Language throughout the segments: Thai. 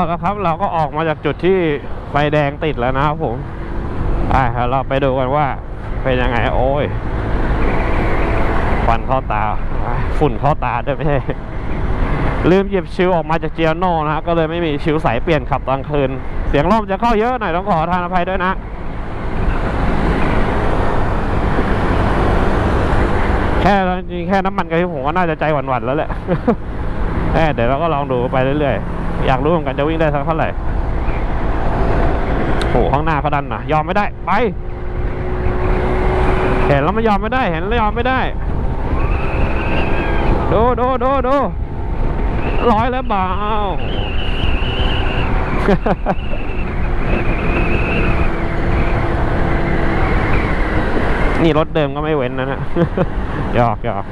เอาละครับ เราก็ออกมาจากจุดที่ไฟแดงติดแล้วนะครับผมไปเราไปดูกันว่าเป็นยังไงโอ้ยควันเข้าตา ฝุ่นเข้าตาด้วยไม่ใช่ลืมหยิบชิวออกมาจากเจียโน่นะฮะก็เลยไม่มีชิวใสเปลี่ยนขับตอนคืน เสียงลมจะเข้าเยอะหน่อยต้องขอทานอภัยด้วยนะแค่จริงแค่น้ำมันกะทิผมก็น่าจะใจหวั่นๆแล้วแหละแค่เดี๋ยวเราก็ลองดูไปเรื่อยๆ อยากรู้เหมือนกันจะวิ่งได้สักเท่าไหร่โอ้ข้างหน้าเขาดันนะยอมไม่ได้ไป เห็นแล้วไม่ยอมไม่ได้เห็นแล้วยอมไม่ได้ดูดูดูดูร้อยแล้วเปล่านี่รถเดิมก็ไม่เว้นนะนะหยอกหยอก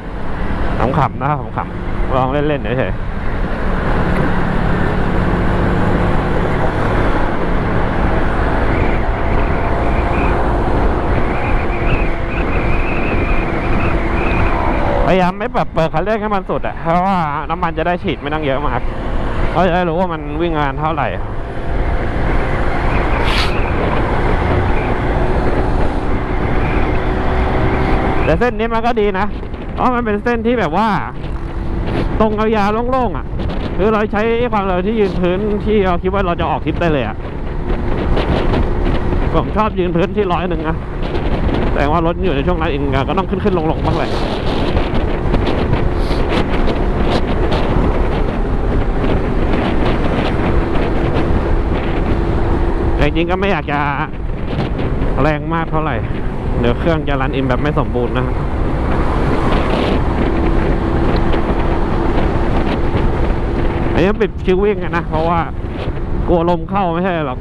ขำๆนะครับขำลองเล่นๆเฉยๆ พยายามไม่แบบเปิดคันเร่งให้มันสุดอะเพราะว่าน้ำมันจะได้ฉีดไม่ต้องเยอะมากเราจะได้รู้ว่ามันวิ่งงานเท่าไหร่แต่เส้นนี้มันก็ดีนะ เพราะมันเป็นเส้นที่แบบว่า ตรงยาวๆโล่งๆอะ คือเราใช้ความเร็วที่ยืนพื้นที่เราคิดว่าเราจะออกทริปได้เลยอะ ผมชอบยืนพื้นที่ร้อยหนึ่งนะ แต่ว่ารถอยู่ในช่วงนั้นเองก็ต้องขึ้นขึ้นลงลงๆบ้างเลยแต่จ ริงก็ไม่อยากจะแรงมากเท่าไหร่ เดี๋ยวเครื่องจะรันอินแบบไม่สมบูรณ์นะครับอันนี้ปิดชิววิ่งนะ เพราะว่ากลัวลมเข้าไม่ใช่หรอก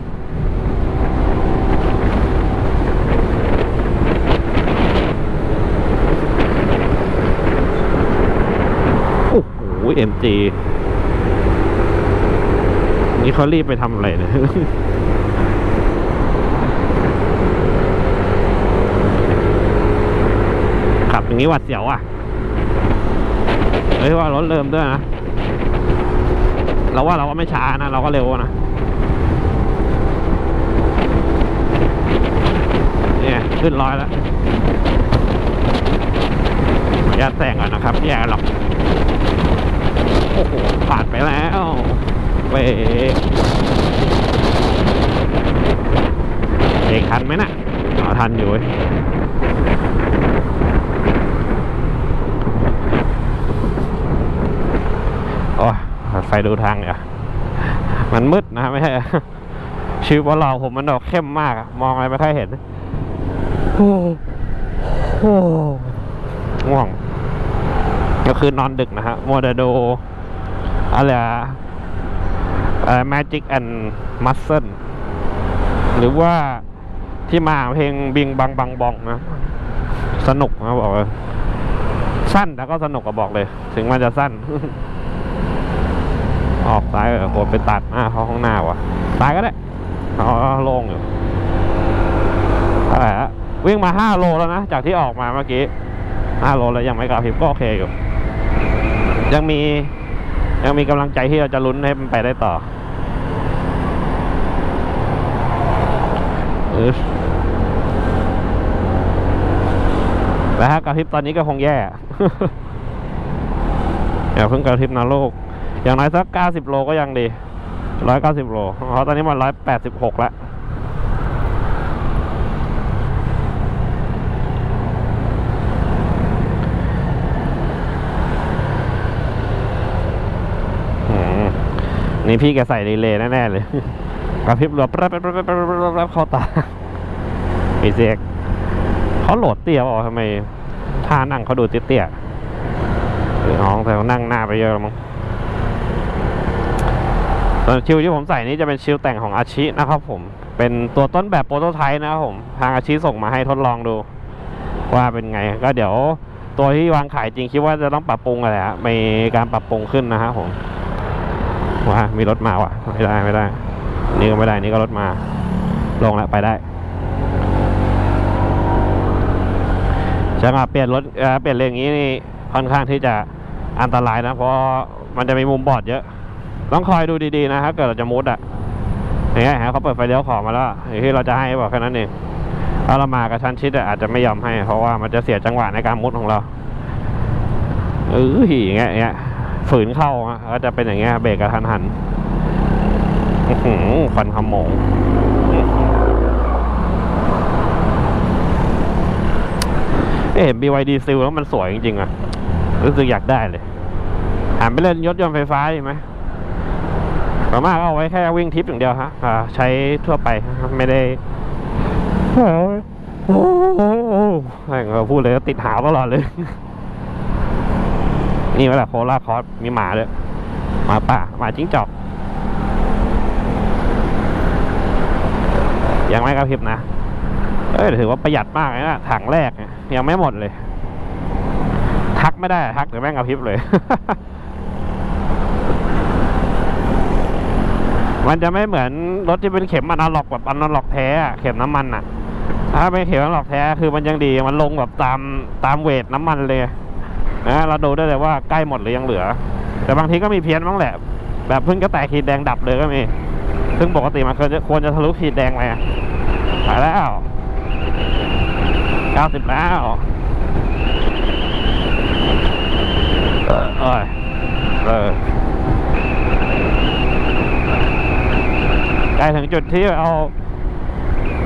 โอ้โหเอ็มจีนี่เขารีบไปทำอะไรเนี่ย ขับ อย่างนี้หวัดเสียวอะ เฮ้ยว่ารถเริ่มด้วยนะ เราว่าเราก็ไม่ช้านะ เราก็เร็วนะเนี่ยขึ้นร้อยแล้วอย่าตแซงก่อนนะครับแย่หรอกโอ้โหผ่านไปแล้วเบรกเบรกทันไหมนะ่ะอ๋อทันอยู่เว้ย โอ้ย เปิดไฟดูทางอะมันมืดนะไม่ใช่ชีวิตของเราผมมันออกเข้มมาก มองอะไรไม่ค่อยเห็น โอ้โหง่วง ก็คือนอนดึกนะฮะมัวแต่ดูอะไรอะเอ่อ Magic and Muscle หรือว่าที่มาเพลงบิงบังบังบองนะ สนุกนะบอกเลยสั้นแต่ก็สนุกก็บอกเลย ถึงมันจะสั้น ออกซ้ายโหดไปตัดหน้าเขาข้างหน้าวะซ้ายก็ได้เอาโล่งอยู่อะไรฮะวิ่งมาห้าโลแล้วนะ จากที่ออกมาเมื่อกี้ห้าโลแล้วยังไม่กลับพิบก็โอเคอยู่ ยังมียังมีกำลังใจที่เราจะลุ้นให้มันไปได้ต่อเออแล้วฮะกระพริบตอนนี้ก็คงแย่อย่าเพิ่งกระพริบนะโลก อย่างน้อยสักเก้าสิโลก็ยังดีร้อยเก้าสิบโลเพราะตอนนี้มันร้อยแล้วนี่พี่แกใส่รีเลย์แน่ ๆ เลยกระพริบเรือแป๊บแป๊บแป๊บแป๊บแป๊บแป๊บเข้าตามีเสียกเขาโหลดเตี้ยเปล่าทำไมท่านั่งเขาดูเตี้ยๆหรือน้องแต่นั่งหน้าไปเยอะแล้วมั้ง ส่วนชิวที่ผมใส่นี้จะเป็นชิวแต่งของอาชินะครับผม เป็นตัวต้นแบบโปรโตไทป์นะครับผม ทางอาชิส่งมาให้ทดลองดู ว่าเป็นไง ก็เดี๋ยวตัวที่วางขายจริงคิดว่าจะต้องปรับปรุงอะไรฮะมีการปรับปรุงขึ้นนะฮะผมว่ามีรถมาว่ะ ไม่ได้ไม่ได้ นี่ก็ไม่ได้นี่ก็รถมา ลงแล้วไปได้จะมาเปลี่ยนรถเอ่อเปลี่ยนเลนอย่างนี้นี่ค่อนข้างที่จะอันตรายนะ เพราะมันจะมีมุมบอดเยอะ ต้องคอยดูดีๆนะถ้าเกิดเราจะมุดอะอย่างเงี้ยฮะเขาเปิดไฟเลี้ยวขอมาแล้วอย่างที่เราจะให้บอกแค่นั้นเองถ้าเรามากระชั้นชิดอะอาจจะไม่ยอมให้ เพราะว่ามันจะเสียจังหวะในการมุดของเราเอออย่างเงี้ยอย่างเงี้ยฝืนเข้าก็จะเป็นอย่างเงี้ยเบรกกระทันหันอื้อหือควันขมงเอ๊ะเห็น BYD ซิลแล้วมันสวยจริงๆอะ รู้สึกอยากได้เลยหันไปเล่นยศยนต์ไฟฟ้าดีไหม ส่วนมากเอาไว้แค่วิ่งทริปอย่างเดียวฮะอ่าใช้ทั่วไปไม่ได้โอ้โหเราพูดเลยก็ติดหาวตลอดเลย นี่เวลาโคราคอสมีหมาด้วยหมาป่าหมาจิ้งจอก ยังไม่กระพริบนะ เอ้ยถือว่าประหยัดมากเลยนะถังแรก ยังไม่หมดเลย ทักไม่ได้ทักแต่แม่งกระพริบเลย มันจะไม่เหมือนรถที่เป็นเข็มอนาล็อกแบบอนาล็อกแท้เข็มน้ำมันอะ ถ้าเป็นเข็มอนาล็อกแท้คือมันยังดีมันลงแบบตามตามเวทน้ำมันเลยนะเราดูได้เลยว่าใกล้หมดหรือยังเหลือ แต่บางทีก็มีเพี้ยนบ้างแหละ แบบเพิ่งก็แตกขีดแดงดับเลยก็มี ซึ่งปกติมันควรจะควรจะทะลุขีดแดงไปไปแล้วเก้าสิบแล้วเออเออ ใกล้ถึงจุดที่เอา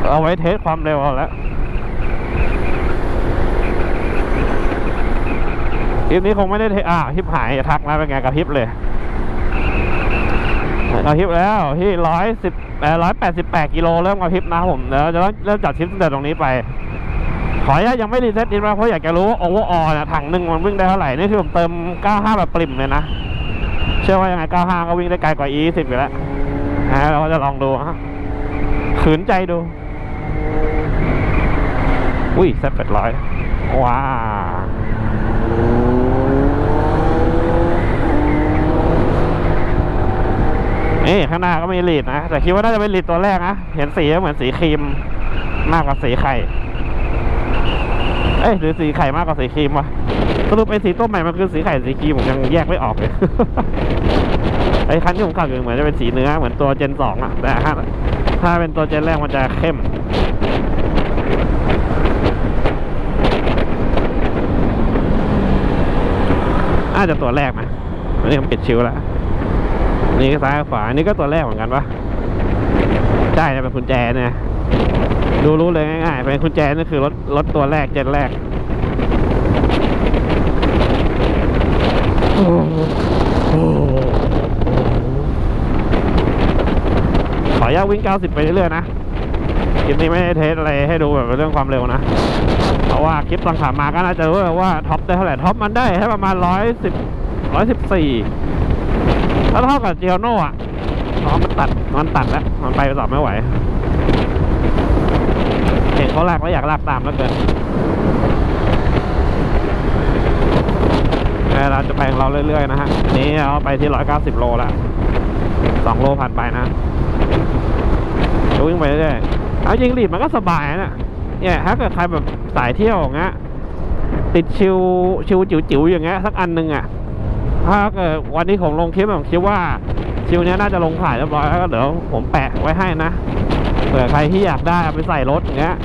เอาไว้เทสความเร็วเอาแล้วคลิปนี้คงไม่ได้เทอ่าฮิปหายทักมาเป็นไงกระพริบเลยกระพริบแล้วที่ร้อยสิบร้อยแปดสิบแปดกิโลเริ่มกระพริบนะผมเดี๋ยวจะเริ่มจัดทริปตั้งแต่ตรงนี้ไป ขออนุญาตยังไม่รีเซ็ตดินมาเพราะอยากจะรู้ว่าโอเวอร์ออเนี่ยถังหนึ่งมันวิ่งได้เท่าไหร่ นี่คือผมเติม 95 แบบปริ่มเลยนะ เชื่อว่ายังไง 95 ก็วิ่งได้ไกลกว่า E10 อยู่แล้วะเราจะลองดูฮะขืนใจดู อุ้ยแซ่บเป็ดร้อยว้านี่ข้างหน้าก็มีลีดนะ แต่คิดว่าน่าจะเป็นลีดตัวแรกนะ เห็นสีเหมือนสีครีม มากกว่าสีไข่ เอ้ยหรือสีไข่มากกว่าสีครีมวะสรุปไอ้สีต้มใหม่มันคือสีไข่สีครีมผมยังแยกไม่ออกเลย ไอ้คันที่ผมขับอยู่เหมือนจะเป็นสีเนื้อเหมือนตัวเจนสองอะแต่ถ้าถ้าเป็นตัวเจนแรกมันจะเข้มอาจจะตัวแรกนะอันนี้ผมปิดชิวแล้วนี่ก็ซ้ายขวาอันนี้ก็ตัวแรกเหมือนกันปะใช่นะเป็นกุญแจเนี่ยดูรู้เลยง่ายๆเป็นกุญแจนี่คือรถรถตัวแรกเจนแรก ขออนุญาตวิ่ง 90 ไปเรื่อยๆนะคลิปนี้ไม่ได้เทสอะไรให้ดูแบบเรื่องความเร็วนะ เพราะว่าคลิปตอนขามาก็น่าจะรู้ว่าท็อปได้เท่าไหร่ท็อปมันได้แค่ประมาณ 110 114ถ้าเท่ากับเจียโน่อะอ๋อมันตัดมันตัดแล้ว มันไปต่อไม่ไหวเห็นเขาลากแล้วอยากลากตามแล้วเกินเราจะไปของเราเรื่อยๆนะฮะนนี้เราไปที่ 190 โลแล้ว 2 โลผ่านไปนะ จะวิ่งไปเรื่อยๆเอาจิงรีดมันก็สบายนะเนี่ยถ้าเกิดใครแบบสายเที่ยวอย่างเงี้ยติดชิวชิวจิ๋วๆอย่างเงี้ยสักอันหนึ่งอะถ้าเกิดวันนี้ผมลงคลิปผมคิดว่าชิวเนี้ยน่าจะลงขายเรียบร้อยแล้วก็เดี๋ยวผมแปะไว้ให้นะเผื่อใครที่อยากได้เอาไปใส่รถอย่างเงี้ย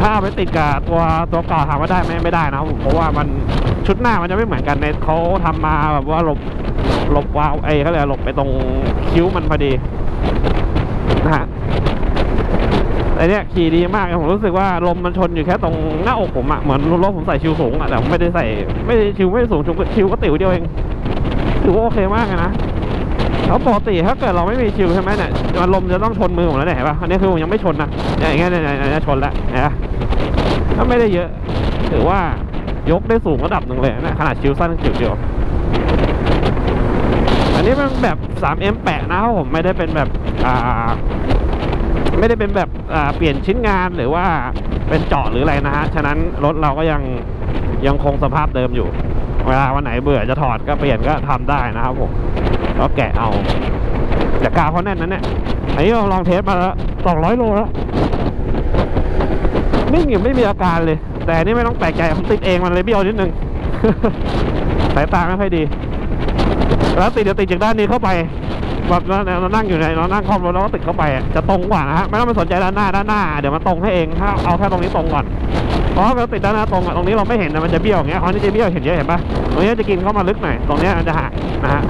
ถ้าเอาไปติดกับตัวตัวเก่าถามว่าได้ไหมไม่ได้นะผมเพราะว่ามันชุดหน้ามันจะไม่เหมือนกันในเขาทำมาแบบว่าหลบหลบวาวไอ้เขาเรียกหลบไปตรงคิ้วมันพอดีนะฮะ แต่เนี้ยขี่ดีมากผมรู้สึกว่าลมมันชนอยู่แค่ตรงหน้าอกผมอะเหมือนรถผมใส่ชิวสูงอะแต่ผมไม่ได้ใส่ไม่ได้ชิวไม่ได้สูงชิวก็ชิวก็ติ๋วเดียวเองถือว่าโอเคมากนะแล้วปกติถ้าเกิดเราไม่มีชิวใช่ไหมเนี่ยมันลมจะต้องชนมือผมแล้วเนี่ยเห็นปะอันนี้คือผมยังไม่ชนนะอย่างเงี้ยเนี่ยเนี่ยเนี่ยชนแล้วนปะก็ไม่ได้เยอะถือว่ายกได้สูงระดับหนึ่งเลยนะขนาดชิวสั้นจิ๋วเดียวอันนี้มันแบบ 3M แปะนะครับผมไม่ได้เป็นแบบอ่า ไม่ได้เป็นแบบเปลี่ยนชิ้นงานหรือว่าเป็นเจาะหรืออะไรนะฮะ ฉะนั้นรถเราก็ยังยังคงสภาพเดิมอยู่ เวลาวันไหนเบื่อจะถอดก็เปลี่ยนก็ทำได้นะครับผมแล้วแกะเอาแต่กาวเขาแน่นนั้นเนี่ยอันนี้เราลองเทสมาแล้ว200โลแล้วนิ่งอยู่ไม่มีอาการเลย แต่นนี่ไม่ต้องแปลกใจผมติดเองมันเลยเบี้ยวนิดนึงสายตาไม่ค่อยดี แล้วติดจะติดจากด้านนี้เข้าไป แบบเราเรานั่งอยู่ในเรานั่งคล่อมรถแล้วก็ติดเข้าไปจะตรงกว่านะฮะไม่ต้องไปสนใจด้านหน้าด้านหน้าเดี๋ยวมันตรงให้เองถ้าเอาแค่ตรงนี้ตรงก่อนเพราะเราติดด้านหน้าตรงอะตรงนี้เราไม่เห็นนะมันจะเบี้ยวอย่างเงี้ยคราวนี้จะเบี้ยวเห็นเยอะเห็นปะตรงนี้จะกินเข้ามาลึกหน่อยตรงนี้มันจะห่างนะฮะ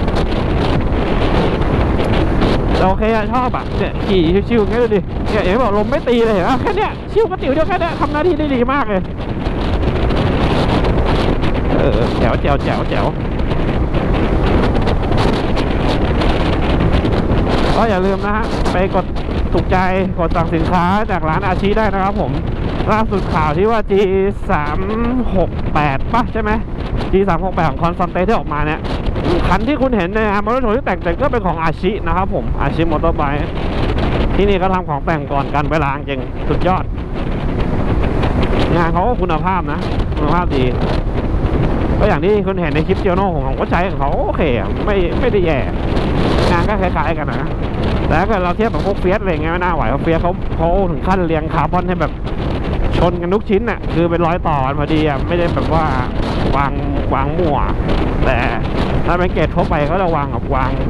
แต่โอเคชอบอะเนี่ยขี่ชิวๆอย่างเงี้ยดูดิเนี่ยเอย่างที่บอกลมไม่ตีเลยเห็นปะแค่เนี้ยชิวกระติ๋วเดียวแค่เนี้ยทำหน้าที่ได้ดีมากเลยเออแจ๋วแจ๋วแจ๋วแจ๋ว ก็อย่าลืมนะฮะไปกดถูกใจกดสั่งสินค้าจากร้านอาชีได้นะครับผมล่าสุดข่าวที่ว่า G 3 6 8ป่ะใช่ไหม G 3 6 8ของคอนซันเตที่ออกมาเนี่ยคันที่คุณเห็นในมอเตอร์โชว์ที่แต่งแต่งก็เป็นของอาชินะครับผมอาชิมอเตอร์ไบค์ที่นี่ก็ทำของแต่งก่อนกันเวลาจริงสุดยอด งานเขาก็คุณภาพนะ คุณภาพดี ก็อย่างที่คุณเห็นในคลิปเจียวโน่ของผมก็ใช้ของเขาโอเค ไม่ไม่ได้แย่ ก็คล้ายๆกันนะแต่ถ้าเกิดเราเทียบกับพวกเฟียสอะไรเงี้ยไม่น่าไหวเพราะเฟียสเขาเขาถึงขั้นเรียงคาร์บอนให้แบบชนกันทุกชิ้นน่ะคือเป็นร้อยต่อพอดีอะไม่ได้แบบว่าวางวางมั่ว แต่ถ้าเป็นเกรดทั่วไปเขาจะวางกับวาง